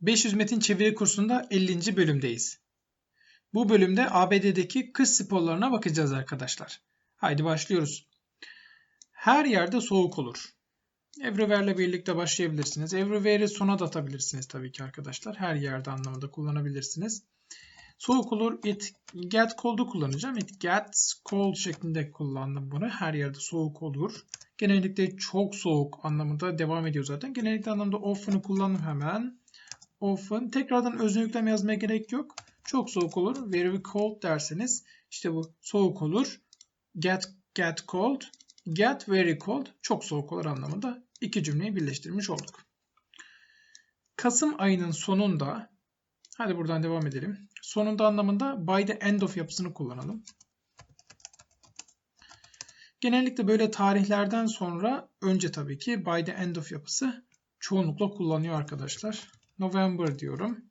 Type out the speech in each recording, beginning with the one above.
500 metin çeviri kursunda 50. bölümdeyiz. Bu bölümde ABD'deki kış sporlarına bakacağız arkadaşlar. Haydi başlıyoruz. Her yerde soğuk olur. Everywhere'le birlikte başlayabilirsiniz. Everywhere'i sona da atabilirsiniz tabii ki arkadaşlar. Her yerde anlamında kullanabilirsiniz. Soğuk olur. It get cold'u kullanacağım. It gets cold şeklinde kullandım bunu. Her yerde soğuk olur. Genellikle çok soğuk anlamında devam ediyor zaten. Genellikle anlamda often'ı kullandım hemen. Often. Tekrardan özne yüklem yazmaya gerek yok. Çok soğuk olur. Very cold derseniz işte bu soğuk olur. Get get cold. Get very cold. Çok soğuk olur anlamında iki cümleyi birleştirmiş olduk. Kasım ayının sonunda hadi buradan devam edelim. Sonunda anlamında by the end of yapısını kullanalım. Genellikle böyle tarihlerden sonra önce tabii ki by the end of yapısı çoğunlukla kullanıyor arkadaşlar. November diyorum.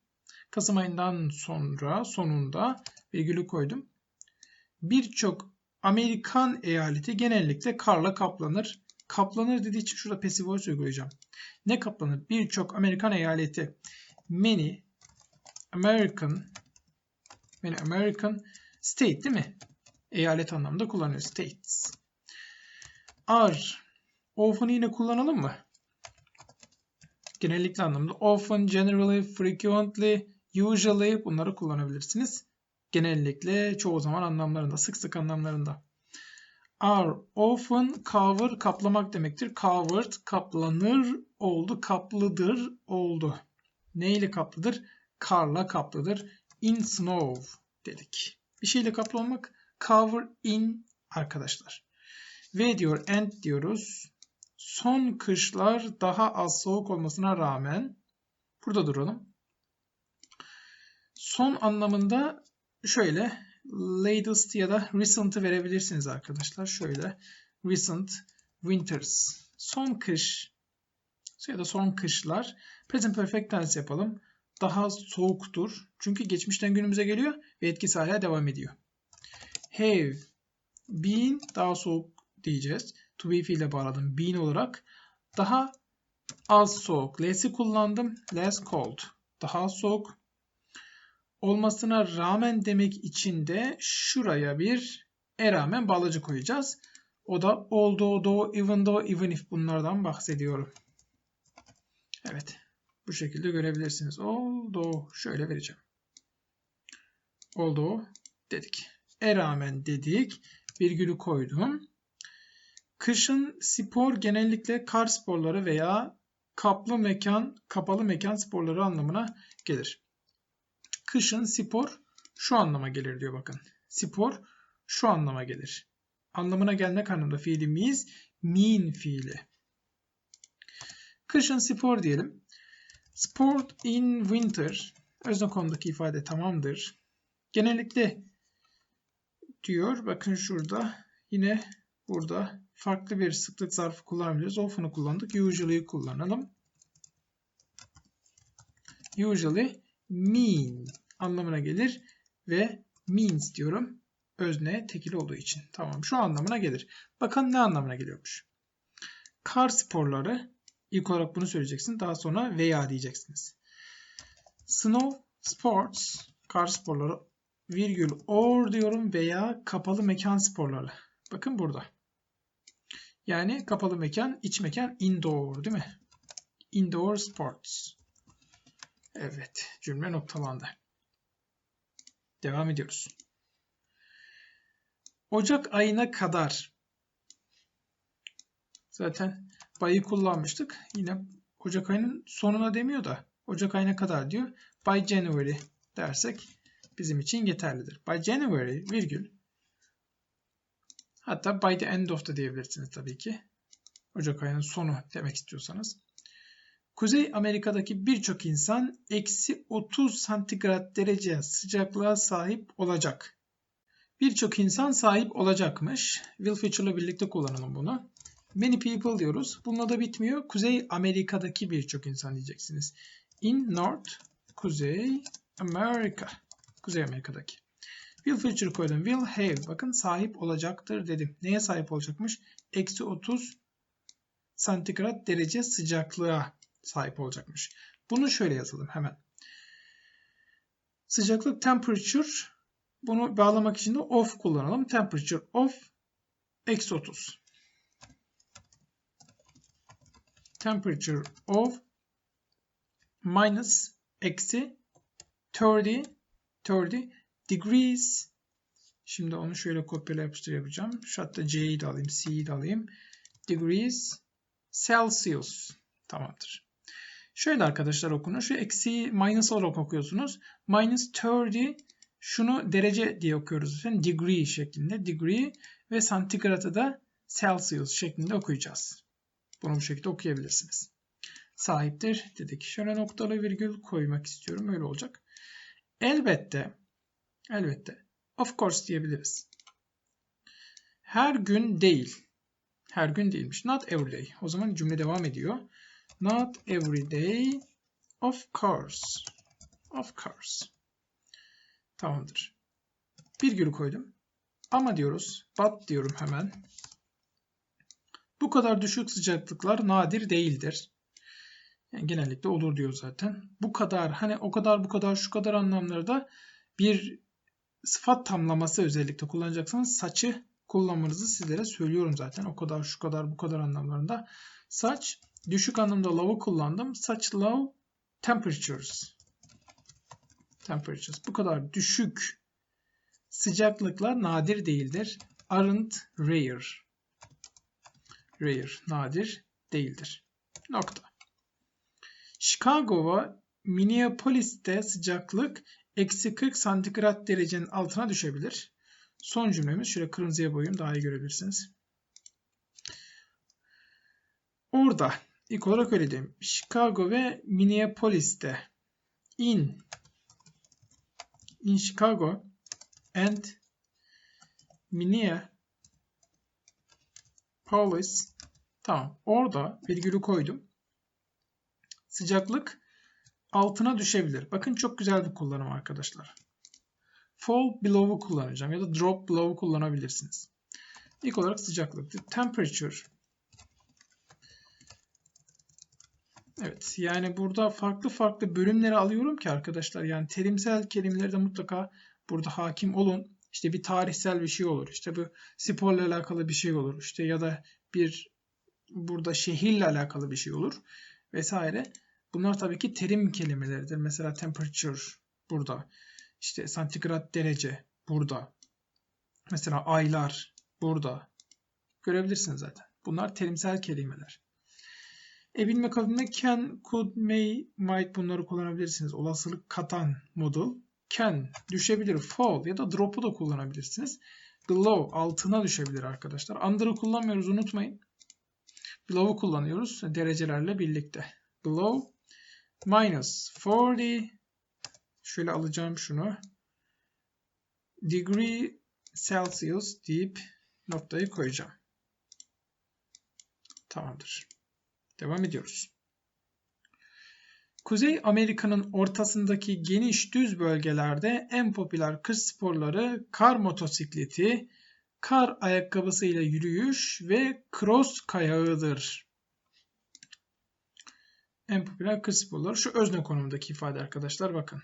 Kasım ayından sonra sonunda virgülü koydum. Birçok Amerikan eyaleti genellikle karla kaplanır. Kaplanır dediği için şurada passive voice uygulayacağım. Ne kaplanır? Birçok Amerikan eyaleti. Many American many American state değil mi? Eyalet anlamında kullanıyor. States. Are. Often yine kullanalım mı? Genellikle anlamda often, generally, frequently, usually bunları kullanabilirsiniz. Genellikle çoğu zaman anlamlarında, sık sık anlamlarında. Are often cover kaplamak demektir. Covered kaplanır oldu, kaplıdır oldu. Ne ile kaplıdır? Karla kaplıdır. In snow dedik. Bir şeyle kaplı olmak cover in arkadaşlar. Ve diyor and diyoruz. Son kışlar daha az soğuk olmasına rağmen burada duralım. Son anlamında şöyle latest ya da recent'ı verebilirsiniz arkadaşlar. Şöyle recent winters. Son kış ya da son kışlar. Present perfect tense yapalım. Daha soğuktur. Çünkü geçmişten günümüze geliyor ve etkisi hala devam ediyor. Have been daha soğuk diyeceğiz. To be fiile bağladım. Been olarak. Daha az soğuk. Less'i kullandım. Less cold. Daha soğuk olmasına rağmen demek için de şuraya bir e rağmen bağlacı koyacağız. O da although, though, even though, even if bunlardan bahsediyorum. Evet. Bu şekilde görebilirsiniz. Although şöyle vereceğim. Although dedik. E rağmen dedik. Virgülü koydum. Kışın spor genellikle kar sporları veya kaplı mekan, kapalı mekan sporları anlamına gelir. Kışın spor şu anlama gelir diyor bakın. Spor şu anlama gelir. Anlamına gelmek anlamda fiilimiz mean fiili. Kışın spor diyelim. Sport in winter. Özne konudaki ifade tamamdır. Genellikle diyor. Bakın şurada. Yine burada farklı bir sıklık zarfı kullanabiliriz. Often'ı kullandık. Usually'yi kullanalım. Usually mean anlamına gelir ve means diyorum. Özne tekil olduğu için. Tamam şu anlamına gelir. Bakın ne anlamına geliyormuş. Kar sporları ilk olarak bunu söyleyeceksin. Daha sonra veya diyeceksiniz. Snow sports kar sporları virgül or diyorum veya kapalı mekan sporları. Bakın burada. Yani kapalı mekan, iç mekan indoor değil mi? Indoor sports. Evet, cümle noktalandı. Devam ediyoruz. Ocak ayına kadar zaten bayı kullanmıştık. Yine Ocak ayının sonuna demiyor da Ocak ayına kadar diyor. By January dersek bizim için yeterlidir. By January virgül hatta by the end of da diyebilirsiniz tabii ki. Ocak ayının sonu demek istiyorsanız. Kuzey Amerika'daki birçok insan eksi 30 santigrat derece sıcaklığa sahip olacak. Birçok insan sahip olacakmış. Will feature'la birlikte kullanalım bunu. Many people diyoruz. Bununla da bitmiyor. Kuzey Amerika'daki birçok insan diyeceksiniz. In North, Kuzey Amerika. Kuzey Amerika'daki. Will feature koydum. Will have. Bakın sahip olacaktır dedim. Neye sahip olacakmış? Eksi 30 santigrat derece sıcaklığa sahip olacakmış. Bunu şöyle yazalım hemen. Sıcaklık temperature bunu bağlamak için de off kullanalım. Temperature off eksi 30. Temperature of minus eksi 30 30 degrees Şimdi onu şöyle kopyala yapıştır yapacağım. Şu hatta C'yi de alayım, C'yi de alayım. Degrees Celsius. Tamamdır. Şöyle arkadaşlar okunur. Şu eksi minus olarak okuyorsunuz. Minus 30 şunu derece diye okuyoruz. Yani degree şeklinde. Degree ve santigratı da Celsius şeklinde okuyacağız. Bunu bu şekilde okuyabilirsiniz. Sahiptir dedik. Şöyle noktalı virgül koymak istiyorum. Öyle olacak. Elbette elbette of course diyebiliriz. Her gün değil. Her gün değilmiş. Not every day. O zaman cümle devam ediyor. Not every day. Of course. Of course. Tamamdır. Virgül koydum. Ama diyoruz. But diyorum hemen. Bu kadar düşük sıcaklıklar nadir değildir. Yani genellikle olur diyor zaten. Bu kadar hani o kadar bu kadar şu kadar anlamlarda bir sıfat tamlaması özellikle kullanacaksanız saçı kullanmanızı sizlere söylüyorum zaten. O kadar şu kadar bu kadar anlamlarında. Saç düşük anlamda low'u kullandım. Saç low temperatures. Temperatures. Bu kadar düşük sıcaklıklar nadir değildir. Aren't rare. Rare. Nadir değildir. Nokta. Chicago ve Minneapolis'te sıcaklık eksi 40 santigrat derecenin altına düşebilir. Son cümlemiz şöyle kırmızıya boyayayım daha iyi görebilirsiniz. Orada ilk olarak öyle diyeyim. Chicago ve Minneapolis'te in in Chicago and Minneapolis tamam orada virgülü koydum. Sıcaklık altına düşebilir. Bakın çok güzel bir kullanım arkadaşlar. Fall below'u kullanacağım ya da drop below'u kullanabilirsiniz. İlk olarak sıcaklık. Temperature. Evet yani burada farklı farklı bölümleri alıyorum ki arkadaşlar yani terimsel kelimeleri de mutlaka burada hakim olun. İşte bir tarihsel bir şey olur. İşte bu sporla alakalı bir şey olur. İşte ya da bir burada şehirle alakalı bir şey olur vesaire. Bunlar tabii ki terim kelimeleridir. Mesela temperature burada. İşte santigrat derece burada. Mesela aylar burada. Görebilirsiniz zaten. Bunlar terimsel kelimeler. E bilme kabinde can, could, may, might bunları kullanabilirsiniz. Olasılık katan modul. Can düşebilir. Fall ya da drop'u da kullanabilirsiniz. Below altına düşebilir arkadaşlar. Under'ı kullanmıyoruz unutmayın. Below'u kullanıyoruz derecelerle birlikte. Below minus 40 şöyle alacağım şunu degree Celsius deyip noktayı koyacağım. Tamamdır. Devam ediyoruz. Kuzey Amerika'nın ortasındaki geniş düz bölgelerde en popüler kış sporları kar motosikleti, kar ayakkabısı ile yürüyüş ve cross kayağıdır en popüler kız sporları. Şu özne konumundaki ifade arkadaşlar bakın.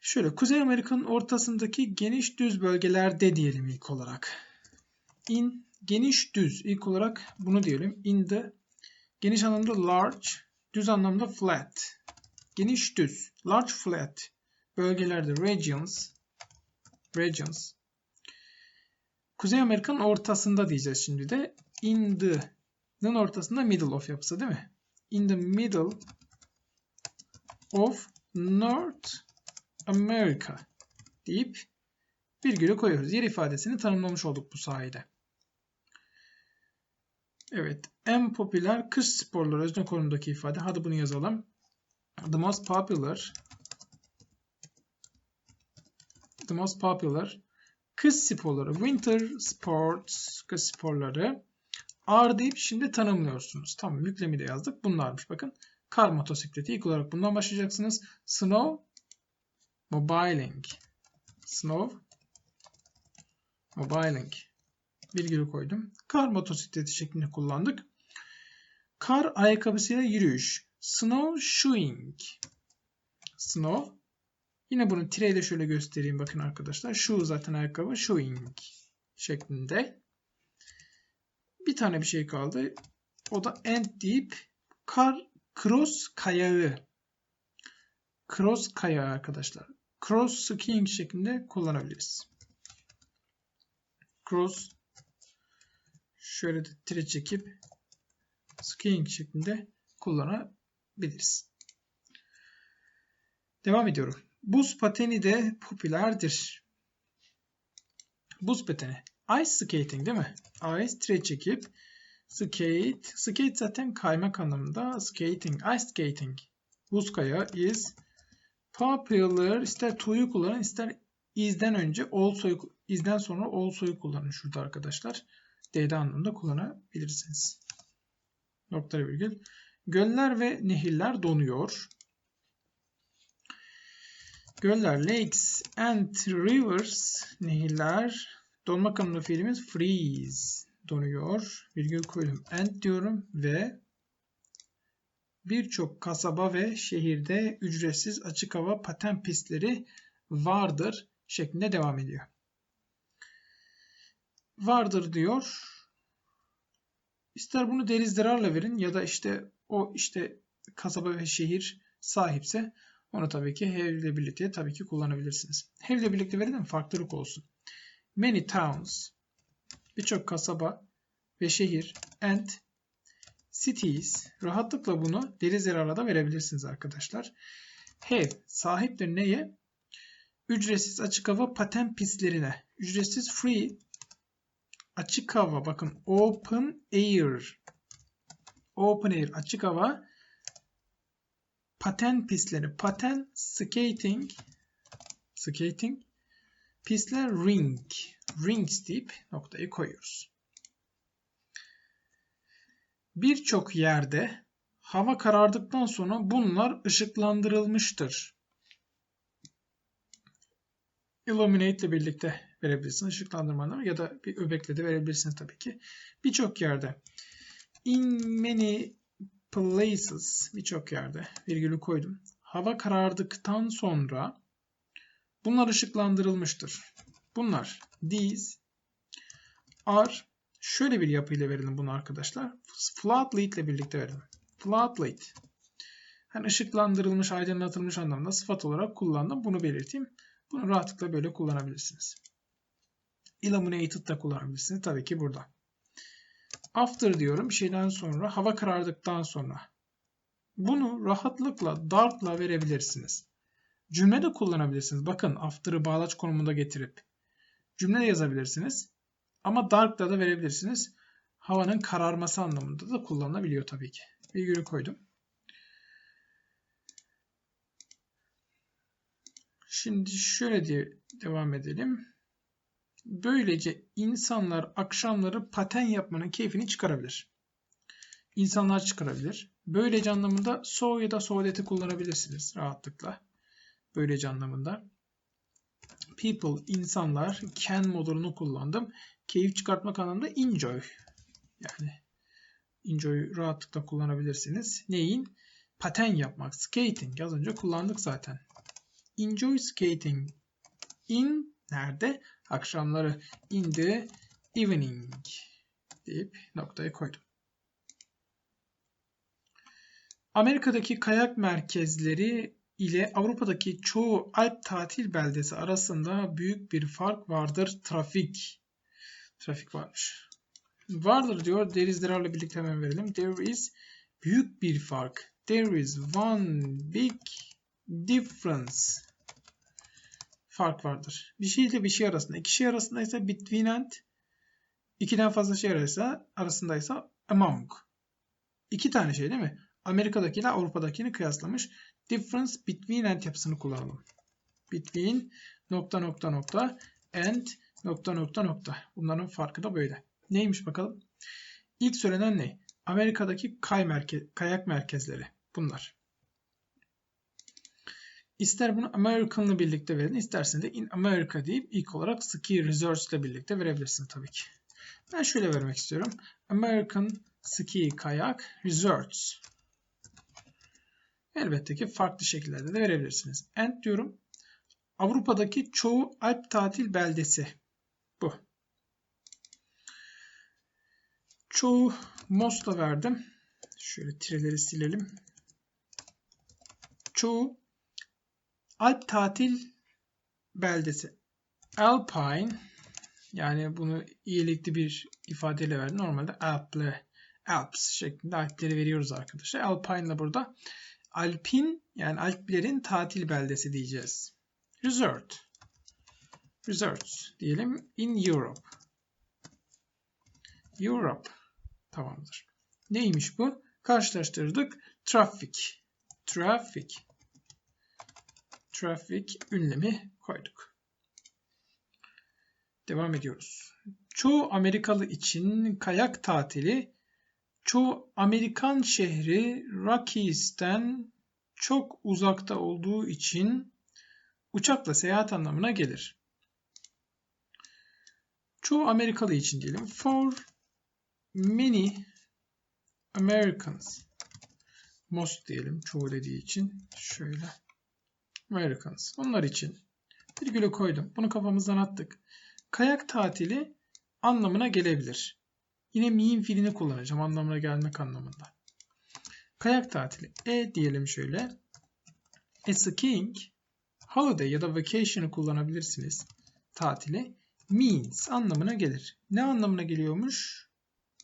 Şöyle Kuzey Amerika'nın ortasındaki geniş düz bölgelerde diyelim ilk olarak. In geniş düz ilk olarak bunu diyelim. In the geniş anlamda large, düz anlamda flat. Geniş düz, large flat bölgelerde regions regions Kuzey Amerika'nın ortasında diyeceğiz şimdi de. In the N'ın ortasında middle of yapısı değil mi? In the middle of North America deyip virgülü koyuyoruz. Yer ifadesini tanımlamış olduk bu sayede. Evet. En popüler kış sporları özne konumdaki ifade. Hadi bunu yazalım. The most popular The most popular kış sporları. Winter sports kış sporları Ağır deyip şimdi tanımlıyorsunuz. Tamam yüklemi de yazdık. Bunlarmış bakın. Kar motosikleti ilk olarak bundan başlayacaksınız. Snow mobiling. Snow mobiling. Virgülü koydum. Kar motosikleti şeklinde kullandık. Kar ayakkabısıyla yürüyüş. Snow shoeing. Snow. Yine bunu tireyle şöyle göstereyim bakın arkadaşlar. Shoe zaten ayakkabı. Shoeing şeklinde. Bir tane bir şey kaldı. O da end deyip kar cross kayağı. Cross kayağı arkadaşlar. Cross skiing şeklinde kullanabiliriz. Cross şöyle de tire çekip skiing şeklinde kullanabiliriz. Devam ediyorum. Buz pateni de popülerdir. Buz pateni. Ice skating değil mi? Ice tire çekip skate. Skate zaten kaymak anlamında. Skating. Ice skating. Buz kaya is popular. İster to'yu kullanın ister izden önce also'yu izden sonra also'yu kullanın şurada arkadaşlar. D'de anlamında kullanabilirsiniz. Nokta virgül. Göller ve nehirler donuyor. Göller, lakes and rivers, nehirler, donmak anlamında fiilimiz freeze, donuyor. Virgül koydum. And diyorum ve birçok kasaba ve şehirde ücretsiz açık hava paten pistleri vardır şeklinde devam ediyor. Vardır diyor. İster bunu deriz zararla verin ya da işte o işte kasaba ve şehir sahipse onu tabii ki have ile birlikte tabii ki kullanabilirsiniz. Have ile birlikte verin farklılık olsun. Many towns birçok kasaba ve şehir and cities rahatlıkla bunu deri zararla da verebilirsiniz arkadaşlar. Have sahiptir neye? Ücretsiz açık hava paten pistlerine. Ücretsiz free açık hava bakın open air open air açık hava paten pistleri paten skating skating pistler ring rings deyip noktayı koyuyoruz. Birçok yerde hava karardıktan sonra bunlar ışıklandırılmıştır. Illuminate ile birlikte verebilirsiniz. Işıklandırmalar ya da bir öbekle de verebilirsiniz tabii ki. Birçok yerde in many places birçok yerde virgülü koydum. Hava karardıktan sonra bunlar ışıklandırılmıştır. Bunlar these are şöyle bir yapıyla verelim bunu arkadaşlar. Floodlight ile birlikte verelim. Floodlight. Hani ışıklandırılmış, aydınlatılmış anlamda sıfat olarak kullandım. Bunu belirteyim. Bunu rahatlıkla böyle kullanabilirsiniz. Illuminated da kullanabilirsiniz. Tabii ki burada. After diyorum. Bir şeyden sonra, hava karardıktan sonra. Bunu rahatlıkla dark'la verebilirsiniz. Cümle de kullanabilirsiniz. Bakın after'ı bağlaç konumunda getirip cümle de yazabilirsiniz. Ama dark'la da verebilirsiniz. Havanın kararması anlamında da kullanılabiliyor tabii ki. Virgülü koydum. Şimdi şöyle diye devam edelim. Böylece insanlar akşamları paten yapmanın keyfini çıkarabilir. İnsanlar çıkarabilir. Böylece anlamında so ya da so'leti kullanabilirsiniz rahatlıkla. Böylece anlamında. People, insanlar, can modulunu kullandım. Keyif çıkartmak anlamında enjoy. Yani enjoy rahatlıkla kullanabilirsiniz. Neyin? Paten yapmak, skating. Az önce kullandık zaten. Enjoy skating. In nerede? Akşamları in the evening deyip noktayı koydum. Amerika'daki kayak merkezleri ile Avrupa'daki çoğu Alp tatil beldesi arasında büyük bir fark vardır. Trafik. Trafik varmış. Vardır diyor. There is there'larla birlikte hemen verelim. There is büyük bir fark. There is one big difference. Fark vardır. Bir şey ile bir şey arasında. İki şey arasındaysa between and ikiden fazla şey arasında, arasındaysa among. İki tane şey değil mi? Amerika'daki ile Avrupa'dakini kıyaslamış. Difference between and yapısını kullanalım. Between nokta nokta nokta and nokta nokta nokta. Bunların farkı da böyle. Neymiş bakalım? İlk söylenen ne? Amerika'daki kay merke kayak merkezleri. Bunlar. İster bunu American'la birlikte verin, isterseniz de in America deyip ilk olarak ski resorts ile birlikte verebilirsiniz tabii ki. Ben şöyle vermek istiyorum. American ski, kayak, resorts. Elbette ki farklı şekillerde de verebilirsiniz. And diyorum. Avrupa'daki çoğu Alp tatil beldesi. Bu. Çoğu Mos'la verdim. Şöyle tireleri silelim. Çoğu Alp tatil beldesi. Alpine yani bunu iyilikli bir ifadeyle verdim. Normalde Alple, Alps şeklinde Alpleri veriyoruz arkadaşlar. Alpine burada Alpin yani Alplerin tatil beldesi diyeceğiz. Resort. Resorts diyelim in Europe. Europe. Tamamdır. Neymiş bu? Karşılaştırdık. Traffic. Traffic. Traffic ünlemi koyduk. Devam ediyoruz. Çoğu Amerikalı için kayak tatili çoğu Amerikan şehri Rockies'ten çok uzakta olduğu için uçakla seyahat anlamına gelir. Çoğu Amerikalı için diyelim. For many Americans. Most diyelim çoğu dediği için. Şöyle. Americans. Onlar için. Virgülü koydum. Bunu kafamızdan attık. Kayak tatili anlamına gelebilir. Yine mean fiilini kullanacağım anlamına gelmek anlamında. Kayak tatili. E diyelim şöyle. A skiing holiday ya da vacation'ı kullanabilirsiniz. Tatili means anlamına gelir. Ne anlamına geliyormuş?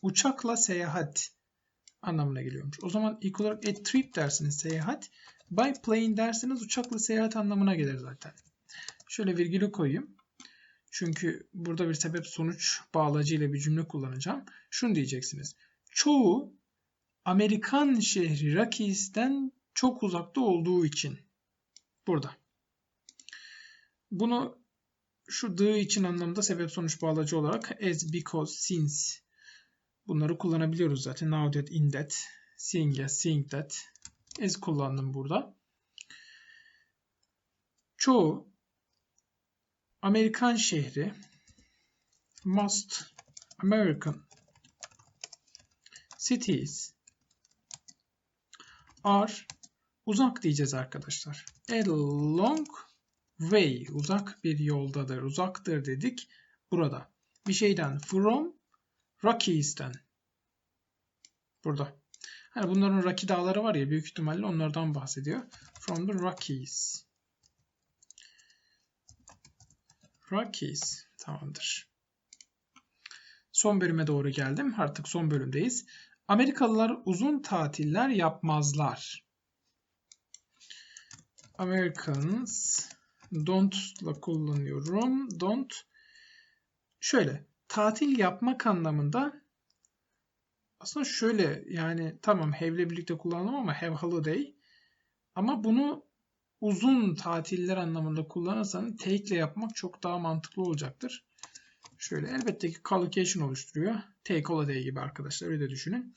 Uçakla seyahat anlamına geliyormuş. O zaman ilk olarak a trip dersiniz seyahat. By plane derseniz uçakla seyahat anlamına gelir zaten. Şöyle virgülü koyayım. Çünkü burada bir sebep sonuç bağlacı ile bir cümle kullanacağım. Şunu diyeceksiniz. Çoğu Amerikan şehri Rockies'ten çok uzakta olduğu için. Burada. Bunu şu the için anlamda sebep sonuç bağlacı olarak as, because, since bunları kullanabiliyoruz zaten. Now that, in that, seeing as, seeing that as kullandım burada. Çoğu Amerikan şehri most American cities are uzak diyeceğiz arkadaşlar. A long way uzak bir yoldadır. Uzaktır dedik. Burada. Bir şeyden from Rockies'ten. Burada. Hani bunların Rocky dağları var ya büyük ihtimalle onlardan bahsediyor. From the Rockies. Rockies. Tamamdır. Son bölüme doğru geldim. Artık son bölümdeyiz. Amerikalılar uzun tatiller yapmazlar. Americans don't'la kullanıyorum. Don't. Şöyle tatil yapmak anlamında aslında şöyle yani tamam have'le birlikte kullanalım ama have holiday ama bunu uzun tatiller anlamında kullanırsanız take ile yapmak çok daha mantıklı olacaktır. Şöyle elbette ki collocation oluşturuyor. Take holiday gibi arkadaşlar öyle düşünün.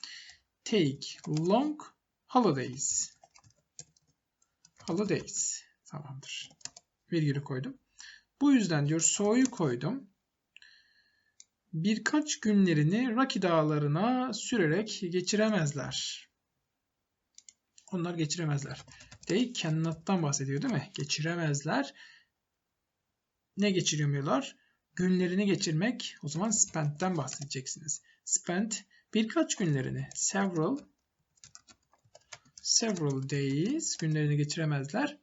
Take long holidays. Holidays. Tamamdır. Virgülü koydum. Bu yüzden diyor so'yu koydum. Birkaç günlerini Rocky dağlarına sürerek geçiremezler. Onlar geçiremezler. They cannot'tan bahsediyor değil mi? Geçiremezler. Ne geçiremiyorlar? Günlerini geçirmek. O zaman spent'ten bahsedeceksiniz. Spent birkaç günlerini. Several several days günlerini geçiremezler.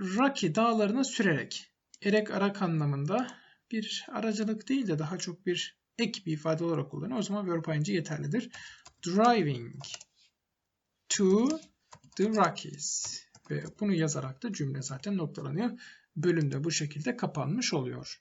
Rocky dağlarına sürerek. Erek arak anlamında bir aracılık değil de daha çok bir ek bir ifade olarak kullanıyor. O zaman verb yeterlidir. Driving to the Rockies. Ve bunu yazarak da cümle zaten noktalanıyor. Bölüm de bu şekilde kapanmış oluyor.